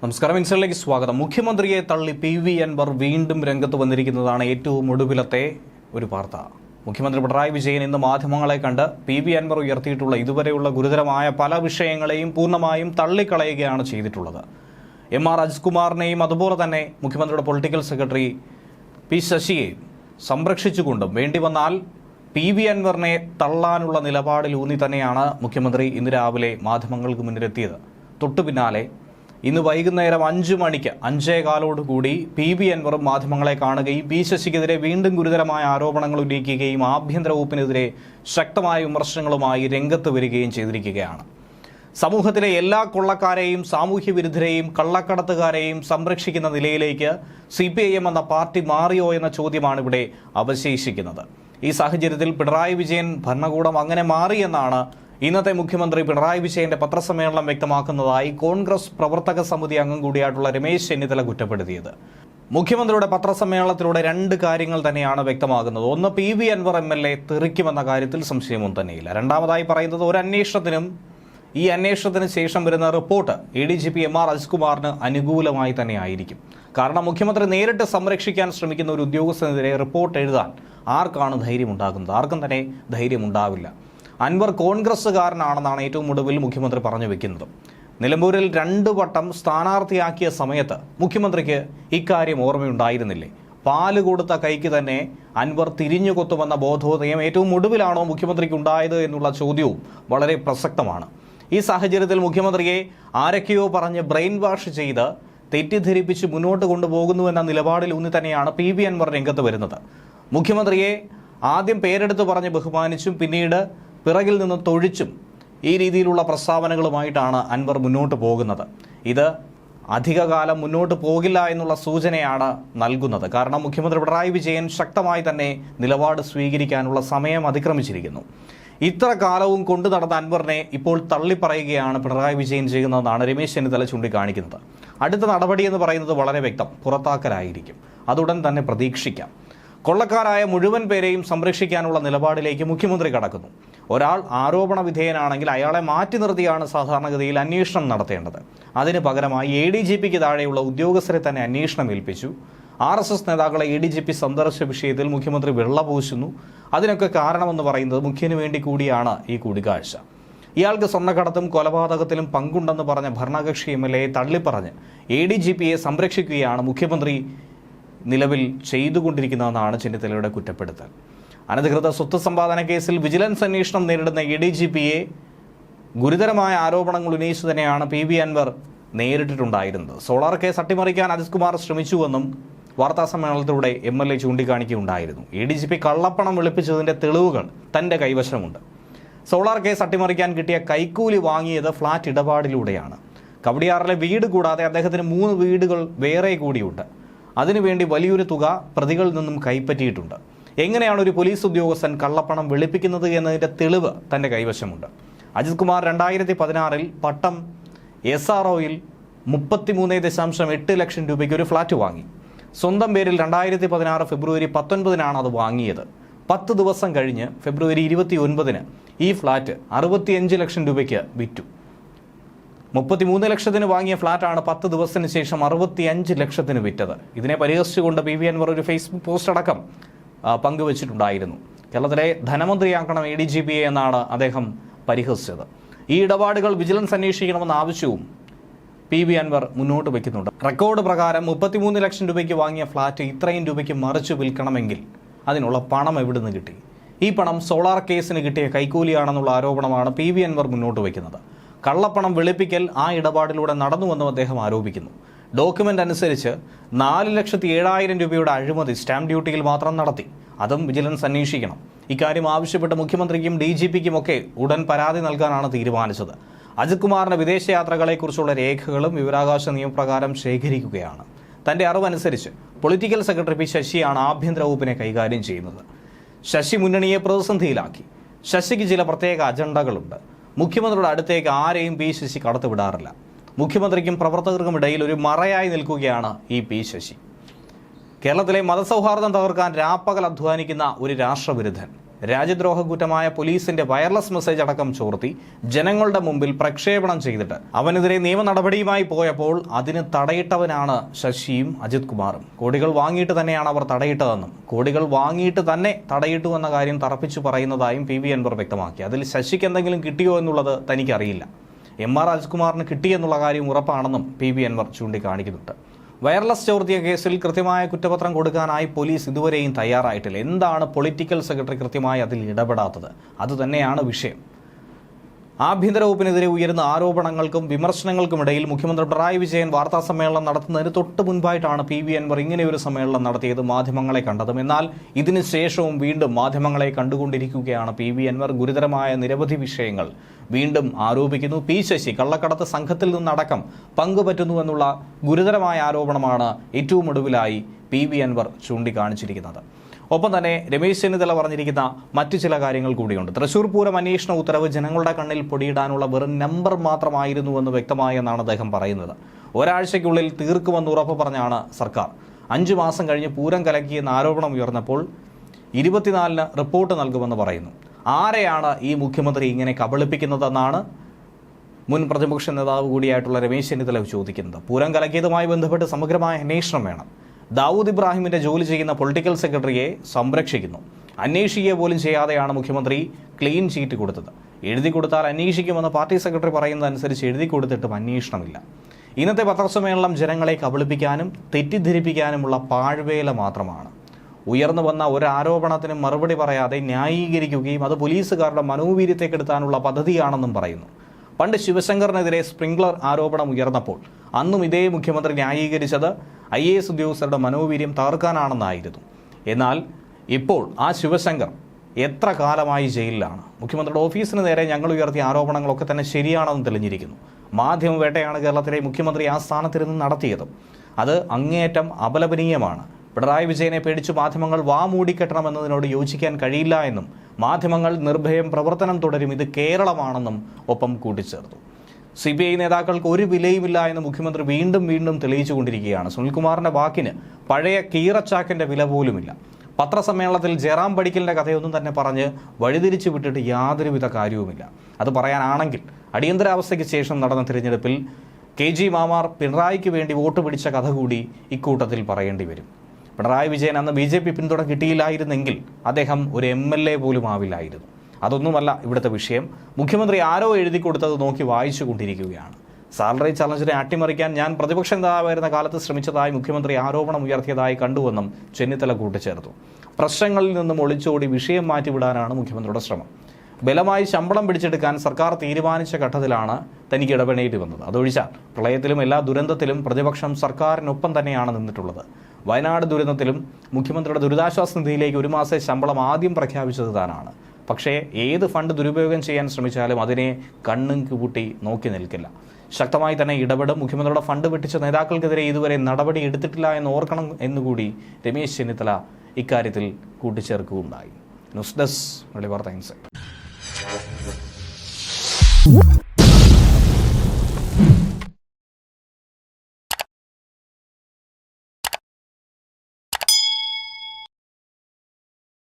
നമസ്കാരം. ഇൻസലിലേക്ക് സ്വാഗതം. മുഖ്യമന്ത്രിയെ തള്ളി പി വി അൻവർ വീണ്ടും രംഗത്ത് വന്നിരിക്കുന്നതാണ് ഏറ്റവും ഒടുവിലത്തെ ഒരു വാർത്ത. മുഖ്യമന്ത്രി പിണറായി വിജയൻ ഇന്ന് മാധ്യമങ്ങളെ കണ്ട് പി വി അൻവർ ഉയർത്തിയിട്ടുള്ള ഇതുവരെയുള്ള ഗുരുതരമായ പല വിഷയങ്ങളെയും പൂർണമായും തള്ളിക്കളയുകയാണ് ചെയ്തിട്ടുള്ളത്. എം ആർ അജിത്കുമാറിനെയും അതുപോലെ തന്നെ മുഖ്യമന്ത്രിയുടെ പൊളിറ്റിക്കൽ സെക്രട്ടറി പി ശശിയെയും സംരക്ഷിച്ചുകൊണ്ടും വേണ്ടി വന്നാൽ പി വി അൻവറിനെ തള്ളാനുള്ള നിലപാടിലൂന്നി തന്നെയാണ് മുഖ്യമന്ത്രി ഇന്ന് രാവിലെ മാധ്യമങ്ങൾക്ക് മുന്നിലെത്തിയത്. തൊട്ടു പിന്നാലെ ഇന്ന് വൈകുന്നേരം അഞ്ചു മണിക്ക് അഞ്ചേ കാലോടുകൂടി പി ബി അൻവറും മാധ്യമങ്ങളെ കാണുകയും പി ശശിക്കെതിരെ വീണ്ടും ഗുരുതരമായ ആരോപണങ്ങൾ ഉന്നയിക്കുകയും ആഭ്യന്തര വകുപ്പിനെതിരെ ശക്തമായ വിമർശനങ്ങളുമായി രംഗത്ത് വരികയും ചെയ്തിരിക്കുകയാണ്. സമൂഹത്തിലെ എല്ലാ കൊള്ളക്കാരെയും സാമൂഹ്യ വിരുദ്ധരെയും കള്ളക്കടത്തുകാരെയും സംരക്ഷിക്കുന്ന നിലയിലേക്ക് സി പി ഐ എം എന്ന പാർട്ടി മാറിയോ എന്ന ചോദ്യമാണ് ഇവിടെ അവശേഷിക്കുന്നത്. ഈ സാഹചര്യത്തിൽ പിണറായി വിജയൻ ഭരണകൂടം അങ്ങനെ മാറിയെന്നാണ് ഇന്നത്തെ മുഖ്യമന്ത്രി പിണറായി വിജയന്റെ പത്രസമ്മേളനം വ്യക്തമാക്കുന്നതായി കോൺഗ്രസ് പ്രവർത്തക സമിതി അംഗം കൂടിയായിട്ടുള്ള രമേശ് ചെന്നിത്തല കുറ്റപ്പെടുത്തിയത്. മുഖ്യമന്ത്രിയുടെ പത്രസമ്മേളനത്തിലൂടെ രണ്ട് കാര്യങ്ങൾ തന്നെയാണ് വ്യക്തമാകുന്നത്. ഒന്ന് P V Anwar M L A തെറിക്കുമെന്ന കാര്യത്തിൽ സംശയമൊന്നും തന്നെയില്ല. രണ്ടാമതായി പറയുന്നത് ഒരു അന്വേഷണത്തിനും ഈ അന്വേഷണത്തിന് ശേഷം വരുന്ന report A D G P M R അജിത്കുമാറിന് അനുകൂലമായി തന്നെ ആയിരിക്കും. കാരണം മുഖ്യമന്ത്രി നേരിട്ട് സംരക്ഷിക്കാൻ ശ്രമിക്കുന്ന ഒരു ഉദ്യോഗസ്ഥനെതിരെ റിപ്പോർട്ട് എഴുതാൻ ആർക്കാണ് ധൈര്യമുണ്ടാകുന്നത്? ആർക്കും തന്നെ ധൈര്യം ഉണ്ടാവില്ല അൻവർ കോൺഗ്രസ്സുകാരനാണെന്നാണ് ഏറ്റവും ഒടുവിൽ മുഖ്യമന്ത്രി പറഞ്ഞു വെക്കുന്നത്. നിലമ്പൂരിൽ രണ്ടു വട്ടം സ്ഥാനാർത്ഥിയാക്കിയ സമയത്ത് മുഖ്യമന്ത്രിക്ക് ഇക്കാര്യം ഓർമ്മയുണ്ടായിരുന്നില്ലേ? പാൽ കൊടുത്ത കൈക്ക് തന്നെ അൻവർ തിരിഞ്ഞു കൊത്തുമെന്ന ബോധോദയം ഏറ്റവും ഒടുവിലാണോ മുഖ്യമന്ത്രിക്ക് ഉണ്ടായത് എന്നുള്ള ചോദ്യവും വളരെ പ്രസക്തമാണ്. ഈ സാഹചര്യത്തിൽ മുഖ്യമന്ത്രിയെ ആരൊക്കെയോ പറഞ്ഞ് ബ്രെയിൻ വാഷ് ചെയ്ത് തെറ്റിദ്ധരിപ്പിച്ച് മുന്നോട്ട് കൊണ്ടുപോകുന്നു എന്ന നിലപാടിൽ ഊന്നി തന്നെയാണ് പി വി അൻവർ രംഗത്ത് വരുന്നത്. മുഖ്യമന്ത്രിയെ ആദ്യം പേരെടുത്ത് പറഞ്ഞ് ബഹുമാനിച്ചും പിന്നീട് പിറകിൽ നിന്ന് തൊഴിച്ചും ഈ രീതിയിലുള്ള പ്രസ്താവനകളുമായിട്ടാണ് അൻവർ മുന്നോട്ട് പോകുന്നത്. ഇത് അധികകാലം മുന്നോട്ട് പോകില്ല എന്നുള്ള സൂചനയാണ് നൽകുന്നത്. കാരണം മുഖ്യമന്ത്രി പിണറായി വിജയൻ ശക്തമായി തന്നെ നിലപാട് സ്വീകരിക്കാനുള്ള സമയം അതിക്രമിച്ചിരിക്കുന്നു. ഇത്ര കാലവും കൊണ്ടു നടന്ന അൻവറിനെ ഇപ്പോൾ തള്ളിപ്പറയുകയാണ് പിണറായി വിജയൻ ചെയ്യുന്നതെന്നാണ് രമേശ് ചെന്നിത്തല ചൂണ്ടിക്കാണിക്കുന്നത്. അടുത്ത നടപടി എന്ന് പറയുന്നത് വളരെ വ്യക്തം. പുറത്താക്കലായിരിക്കും. അതുടൻ തന്നെ പ്രതീക്ഷിക്കാം. കൊള്ളക്കാരായ മുഴുവൻ പേരെയും സംരക്ഷിക്കാനുള്ള നിലപാടിലേക്ക് മുഖ്യമന്ത്രി കടക്കുന്നു. ഒരാൾ ആരോപണ വിധേയനാണെങ്കിൽ അയാളെ മാറ്റി നിർത്തിയാണ് സാധാരണഗതിയിൽ അന്വേഷണം നടത്തേണ്ടത്. അതിന് പകരമായി എ ഡി ജി പിക്ക് താഴെയുള്ള ഉദ്യോഗസ്ഥരെ തന്നെ അന്വേഷണം ഏൽപ്പിച്ചു. ആർ എസ് എസ് നേതാക്കളെ എ ഡി ജി പി സന്ദർശിച്ച വിഷയത്തിൽ മുഖ്യമന്ത്രി വെള്ളപൂശുന്നു. അതിനൊക്കെ കാരണമെന്ന് പറയുന്നത് മുഖ്യന് വേണ്ടി കൂടിയാണ് ഈ കൂടിക്കാഴ്ച. ഇയാൾക്ക് സ്വർണക്കടത്തും കൊലപാതകത്തിലും പങ്കുണ്ടെന്ന് പറഞ്ഞ ഭരണകക്ഷി എം എൽ എയെ തള്ളിപ്പറഞ്ഞ് എ ഡി ജി പിയെ സംരക്ഷിക്കുകയാണ് മുഖ്യമന്ത്രി നിലവിൽ ചെയ്തുകൊണ്ടിരിക്കുന്നതെന്നാണ് ചെന്നിത്തലയുടെ കുറ്റപ്പെടുത്തൽ. അനധികൃത സ്വത്ത് സമ്പാദന കേസിൽ വിജിലൻസ് അന്വേഷണം നേരിടുന്ന എ ഡി ജി പിയെ ഗുരുതരമായ ആരോപണങ്ങൾ ഉന്നയിച്ചു തന്നെയാണ് പി വി അൻവർ നേരിട്ടിട്ടുണ്ടായിരുന്നത്. സോളാർ കേസ് അട്ടിമറിക്കാൻ അജിത് കുമാർ ശ്രമിച്ചുവെന്നും വാർത്താ സമ്മേളനത്തിലൂടെ എം എൽ എ ചൂണ്ടിക്കാണിക്കുകയുണ്ടായിരുന്നു. എ ഡി ജി പി കള്ളപ്പണം വെളുപ്പിച്ചതിന്റെ തെളിവുകൾ തന്റെ കൈവശമുണ്ട്. സോളാർ കേസ് അട്ടിമറിക്കാൻ കിട്ടിയ കൈക്കൂലി വാങ്ങിയത് ഫ്ളാറ്റ് ഇടപാടിലൂടെയാണ്. കവടിയാറിലെ വീട് കൂടാതെ അദ്ദേഹത്തിന് മൂന്ന് വീടുകൾ വേറെ കൂടിയുണ്ട്. അതിനുവേണ്ടി വലിയൊരു തുക പ്രതികളിൽ നിന്നും കൈപ്പറ്റിയിട്ടുണ്ട്. എങ്ങനെയാണ് ഒരു പോലീസ് ഉദ്യോഗസ്ഥൻ കള്ളപ്പണം വെളുപ്പിക്കുന്നത് എന്നതിന്റെ തെളിവ് തന്റെ കൈവശമുണ്ട്. അജിത് കുമാർ രണ്ടായിരത്തി പതിനാറിൽ പട്ടം എസ് ആർ ഒയിൽ മുപ്പത്തിമൂന്ന് ദശാംശം എട്ട് ലക്ഷം രൂപയ്ക്ക് ഒരു ഫ്ലാറ്റ് വാങ്ങി. സ്വന്തം പേരിൽ രണ്ടായിരത്തി പതിനാറ് ഫെബ്രുവരി പത്തൊൻപതിനാണ് അത് വാങ്ങിയത്. പത്ത് ദിവസം കഴിഞ്ഞ് ഫെബ്രുവരി ഇരുപത്തി ഒൻപതിന് ഈ ഫ്ലാറ്റ് അറുപത്തിയഞ്ച് ലക്ഷം രൂപയ്ക്ക് വിറ്റു. മുപ്പത്തിമൂന്ന് ലക്ഷത്തിന് വാങ്ങിയ ഫ്ളാറ്റാണ് പത്ത് ദിവസത്തിന് ശേഷം അറുപത്തിയഞ്ച് ലക്ഷത്തിന് വിറ്റത്. ഇതിനെ പരിഹസിച്ചുകൊണ്ട് പി വി അൻവർ ഒരു ഫേസ്ബുക്ക് പോസ്റ്റ് അടക്കം പങ്കുവച്ചിട്ടുണ്ടായിരുന്നു. കേരളത്തിലെ ധനമന്ത്രിയാക്കണം എ ഡി ജി പി എന്നാണ് അദ്ദേഹം പരിഹസിച്ചത്. ഈ ഇടപാടുകൾ വിജിലൻസ് അന്വേഷിക്കണമെന്ന ആവശ്യവും പി വി അൻവർ മുന്നോട്ട് വയ്ക്കുന്നുണ്ട് റെക്കോർഡ് പ്രകാരം മുപ്പത്തിമൂന്ന് ലക്ഷം രൂപയ്ക്ക് വാങ്ങിയ ഫ്ളാറ്റ് ഇത്രയും രൂപയ്ക്ക് മറിച്ച് വിൽക്കണമെങ്കിൽ അതിനുള്ള പണം എവിടെ നിന്ന് കിട്ടി? ഈ പണം സോളാർ കേസിന് കിട്ടിയ കൈക്കൂലിയാണെന്നുള്ള ആരോപണമാണ് പി വി അൻവർ മുന്നോട്ട് വയ്ക്കുന്നത് കള്ളപ്പണം വെളുപ്പിക്കൽ ആ ഇടപാടിലൂടെ നടന്നുവെന്നും അദ്ദേഹം ആരോപിക്കുന്നു. ഡോക്യുമെന്റ് അനുസരിച്ച് നാല് ലക്ഷത്തി ഏഴായിരം രൂപയുടെ അഴിമതി സ്റ്റാമ്പ് ഡ്യൂട്ടിയിൽ മാത്രം നടത്തി. അതും വിജിലൻസ് അന്വേഷിക്കണം. ഇക്കാര്യം ആവശ്യപ്പെട്ട് മുഖ്യമന്ത്രിക്കും ഡി ജി പിക്കും ഒക്കെ ഉടൻ പരാതി നൽകാനാണ് തീരുമാനിച്ചത്. അജിത് കുമാറിന്റെ വിദേശയാത്രകളെക്കുറിച്ചുള്ള രേഖകളും വിവരാവകാശ നിയമപ്രകാരം ശേഖരിക്കുകയാണ്. തന്റെ അറിവനുസരിച്ച് പൊളിറ്റിക്കൽ സെക്രട്ടറി പി ശശിയാണ് ആഭ്യന്തര വകുപ്പിനെ കൈകാര്യം ചെയ്യുന്നത്. ശശി മുന്നണിയെ പ്രതിസന്ധിയിലാക്കി. ശശിക്ക് ചില പ്രത്യേക അജണ്ടകളുണ്ട്. മുഖ്യമന്ത്രിയുടെ അടുത്തേക്ക് ആരെയും പി ശശി കടത്തിവിടാറില്ല മുഖ്യമന്ത്രിക്കും പ്രവർത്തകർക്കും ഇടയിൽ ഒരു മറയായി നിൽക്കുകയാണ് ഈ പി ശശി. കേരളത്തിലെ മതസൗഹാർദ്ദം തകർക്കാൻ രാപ്പകൽ അധ്വാനിക്കുന്ന ഒരു രാഷ്ട്രവിരുദ്ധൻ. രാജ്യദ്രോഹ കുറ്റമായ പോലീസിന്റെ വയർലെസ് മെസ്സേജ് അടക്കം ചോർത്തി ജനങ്ങളുടെ മുമ്പിൽ പ്രക്ഷേപണം ചെയ്തിട്ട് അവനെതിരെ നിയമ നടപടിയുമായി പോയപ്പോൾ അതിന് തടയിട്ടവനാണ് ശശിയും അജിത് കുമാറും. കോടികൾ വാങ്ങിയിട്ട് തന്നെയാണ് അവർ തടയിട്ടതെന്നും കോടികൾ വാങ്ങിയിട്ട് തന്നെ തടയിട്ടു എന്ന കാര്യം തറപ്പിച്ചു പറയുന്നതായും പി വി അൻവർ വ്യക്തമാക്കി. അതിൽ ശശിക്ക് എന്തെങ്കിലും കിട്ടിയോ എന്നുള്ളത് തനിക്കറിയില്ല. എം ആർ രാജ്കുമാറിന് കിട്ടിയെന്നുള്ള കാര്യം ഉറപ്പാണെന്നും പി വി അൻവർ ചൂണ്ടിക്കാണിക്കുന്നുണ്ട്. വയർലെസ് ചോർത്തിയ കേസിൽ കൃത്യമായ കുറ്റപത്രം കൊടുക്കാനായി പോലീസ് ഇതുവരെയും തയ്യാറായിട്ടില്ല. എന്താണ് പൊളിറ്റിക്കൽ സെക്രട്ടറി കൃത്യമായി അതിൽ ഇടപെടാത്തത്? അതുതന്നെയാണ് വിഷയം. ആഭ്യന്തര വകുപ്പിനെതിരെ ഉയരുന്ന ആരോപണങ്ങൾക്കും വിമർശനങ്ങൾക്കുമിടയിൽ മുഖ്യമന്ത്രി പിണറായി വിജയൻ വാർത്താ സമ്മേളനം നടത്തുന്നതിന് തൊട്ട് മുൻപായിട്ടാണ് പി വി അൻവർ ഇങ്ങനെയൊരു സമ്മേളനം നടത്തിയത് മാധ്യമങ്ങളെ കണ്ടതും. എന്നാൽ ഇതിനുശേഷവും വീണ്ടും മാധ്യമങ്ങളെ കണ്ടുകൊണ്ടിരിക്കുകയാണ് പി വി അൻവർ ഗുരുതരമായ നിരവധി വിഷയങ്ങൾ വീണ്ടും ആരോപിക്കുന്നു. പി ശശി കള്ളക്കടത്ത് സംഘത്തിൽ നിന്നടക്കം പങ്കുപറ്റുന്നു എന്നുള്ള ഗുരുതരമായ ആരോപണമാണ് ഏറ്റവും ഒടുവിലായി പി വി അൻവർ ചൂണ്ടിക്കാണിച്ചിരിക്കുന്നത്. ഒപ്പം തന്നെ രമേശ് ചെന്നിത്തല പറഞ്ഞിരിക്കുന്ന മറ്റു ചില കാര്യങ്ങൾ കൂടിയുണ്ട്. തൃശൂർ പൂരം അന്വേഷണ ഉത്തരവ് ജനങ്ങളുടെ കണ്ണിൽ പൊടിയിടാനുള്ള വെറും നമ്പർ മാത്രമായിരുന്നുവെന്ന് വ്യക്തമായെന്നാണ് അദ്ദേഹം പറയുന്നത്. ഒരാഴ്ചയ്ക്കുള്ളിൽ തീർക്കുമെന്ന് ഉറപ്പ് പറഞ്ഞാണ് സർക്കാർ. അഞ്ചു മാസം കഴിഞ്ഞ് പൂരം കലക്കിയെന്ന ആരോപണം ഉയർന്നപ്പോൾ ഇരുപത്തിനാലിന് റിപ്പോർട്ട് നൽകുമെന്ന് പറയുന്നു. ആരെയാണ് ഈ മുഖ്യമന്ത്രി ഇങ്ങനെ കബളിപ്പിക്കുന്നതെന്നാണ് മുൻ പ്രതിപക്ഷ നേതാവ് കൂടിയായിട്ടുള്ള രമേശ് ചെന്നിത്തല ചോദിക്കുന്നത്. പൂരം കലക്കിയതുമായി ബന്ധപ്പെട്ട് സമഗ്രമായ അന്വേഷണം വേണം. ദാവൂദ് ഇബ്രാഹിമിന്റെ ജോലി ചെയ്യുന്ന പൊളിറ്റിക്കൽ സെക്രട്ടറിയെ സംരക്ഷിക്കുന്നു. അന്വേഷിക്കുക പോലും ചെയ്യാതെയാണ് മുഖ്യമന്ത്രി ക്ലീൻ ചീറ്റ് കൊടുത്തത്. എഴുതി കൊടുത്താൽ അന്വേഷിക്കുമെന്ന് പാർട്ടി സെക്രട്ടറി പറയുന്നതനുസരിച്ച് എഴുതി കൊടുത്തിട്ടും അന്വേഷണമില്ല. ഇന്നത്തെ പത്രസമ്മേളനം ജനങ്ങളെ കബളിപ്പിക്കാനും തെറ്റിദ്ധരിപ്പിക്കാനുമുള്ള പാഴ്വേല മാത്രമാണ്. ഉയർന്നു വന്ന ഒരു ആരോപണത്തിന് മറുപടി പറയാതെ ന്യായീകരിക്കുകയും അത് പോലീസുകാരുടെ മനോവീര്യത്തെ കെടുത്താനുള്ള പദ്ധതിയാണെന്നും പറയുന്നു. പണ്ട് ശിവശങ്കറിനെതിരെ സ്പ്രിംഗ്ലർ ആരോപണം ഉയർന്നപ്പോൾ അന്നും ഇതേ മുഖ്യമന്ത്രി ന്യായീകരിച്ചത് ഐ എ എസ് ഉദ്യോഗസ്ഥരുടെ മനോവീര്യം തകർക്കാനാണെന്നായിരുന്നു. എന്നാൽ ഇപ്പോൾ ആ ശിവശങ്കർ എത്ര കാലമായി ജയിലിലാണ്? മുഖ്യമന്ത്രിയുടെ ഓഫീസിന് നേരെ ഞങ്ങൾ ഉയർത്തിയ ആരോപണങ്ങളൊക്കെ തന്നെ ശരിയാണെന്ന് തെളിഞ്ഞിരിക്കുന്നു. മാധ്യമവേട്ടയാണ് കേരളത്തിലെ മുഖ്യമന്ത്രി ആ സ്ഥാനത്തിരുന്ന് നടത്തിയതും. അത് അങ്ങേയറ്റം അപലപനീയമാണ്. പിണറായി വിജയനെ പേടിച്ച് മാധ്യമങ്ങൾ വാ മൂടിക്കെട്ടണമെന്നതിനോട് യോജിക്കാൻ കഴിയില്ല എന്നും മാധ്യമങ്ങൾ നിർഭയം പ്രവർത്തനം തുടരും ഇത് കേരളമാണെന്നും ഒപ്പം കൂട്ടിച്ചേർത്തു. സി ബി ഐ നേതാക്കൾക്ക് ഒരു വിലയുമില്ല എന്ന് മുഖ്യമന്ത്രി വീണ്ടും വീണ്ടും തെളിയിച്ചുകൊണ്ടിരിക്കുകയാണ്. സുനിൽകുമാറിന്റെ വാക്കിന് പഴയ കീറച്ചാക്കിന്റെ വില പോലുമില്ല. പത്രസമ്മേളനത്തിൽ ജയറാം പടിക്കലിന്റെ കഥയൊന്നും തന്നെ പറഞ്ഞ് വഴിതിരിച്ചു വിട്ടിട്ട് യാതൊരുവിധ കാര്യവുമില്ല. അത് പറയാനാണെങ്കിൽ അടിയന്തരാവസ്ഥയ്ക്ക് ശേഷം നടന്ന തിരഞ്ഞെടുപ്പിൽ കെ ജി മാമാർ പിണറായിക്ക് വേണ്ടി വോട്ട് പിടിച്ച കഥ കൂടി ഇക്കൂട്ടത്തിൽ പറയേണ്ടി വരും. പിണറായി വിജയൻ അന്ന് ബി ജെ പി പിന്തുണ കിട്ടിയില്ലായിരുന്നെങ്കിൽ അദ്ദേഹം ഒരു എം എൽ എ പോലും ആവില്ലായിരുന്നു. അതൊന്നുമല്ല ഇവിടുത്തെ വിഷയം. മുഖ്യമന്ത്രി ആരോ എഴുതി കൊടുത്തത് നോക്കി വായിച്ചു കൊണ്ടിരിക്കുകയാണ്. സാലറി ചലഞ്ചിനെ അട്ടിമറിക്കാൻ ഞാൻ പ്രതിപക്ഷ നേതാവായിരുന്ന കാലത്ത് ശ്രമിച്ചതായി മുഖ്യമന്ത്രി ആരോപണം ഉയർത്തിയതായി കണ്ടുവെന്നും ചെന്നിത്തല കൂട്ടിച്ചേർത്തു. പ്രശ്നങ്ങളിൽ നിന്നും ഒളിച്ചോടി വിഷയം മാറ്റിവിടാനാണ് മുഖ്യമന്ത്രിയുടെ ശ്രമം. ബലമായി ശമ്പളം പിടിച്ചെടുക്കാൻ സർക്കാർ തീരുമാനിച്ച ഘട്ടത്തിലാണ് തനിക്ക് ഇടപെടേണ്ടി വന്നത്. അതൊഴിച്ചാൽ പ്രളയത്തിലും എല്ലാ ദുരന്തത്തിലും പ്രതിപക്ഷം സർക്കാരിനൊപ്പം തന്നെയാണ് നിന്നിട്ടുള്ളത്. വയനാട് ദുരന്തത്തിലും മുഖ്യമന്ത്രിയുടെ ദുരിതാശ്വാസ നിധിയിലേക്ക് ഒരു മാസം ശമ്പളം ആദ്യം പ്രഖ്യാപിച്ചത് താനാണ്. പക്ഷേ ഏത് ഫണ്ട് ദുരുപയോഗം ചെയ്യാൻ ശ്രമിച്ചാലും അതിനെ കണ്ണും കൂട്ടി നോക്കി നിൽക്കില്ല. ശക്തമായി തന്നെ ഇടപെടും. മുഖ്യമന്ത്രിയുടെ ഫണ്ട് വെട്ടിച്ച നേതാക്കൾക്കെതിരെ ഇതുവരെ നടപടി എടുത്തിട്ടില്ല എന്ന് ഓർക്കണം എന്നുകൂടി രമേശ് ചെന്നിത്തല ഇക്കാര്യത്തിൽ കൂട്ടിച്ചേർക്കുകയുണ്ടായി. News desk Velivartha insight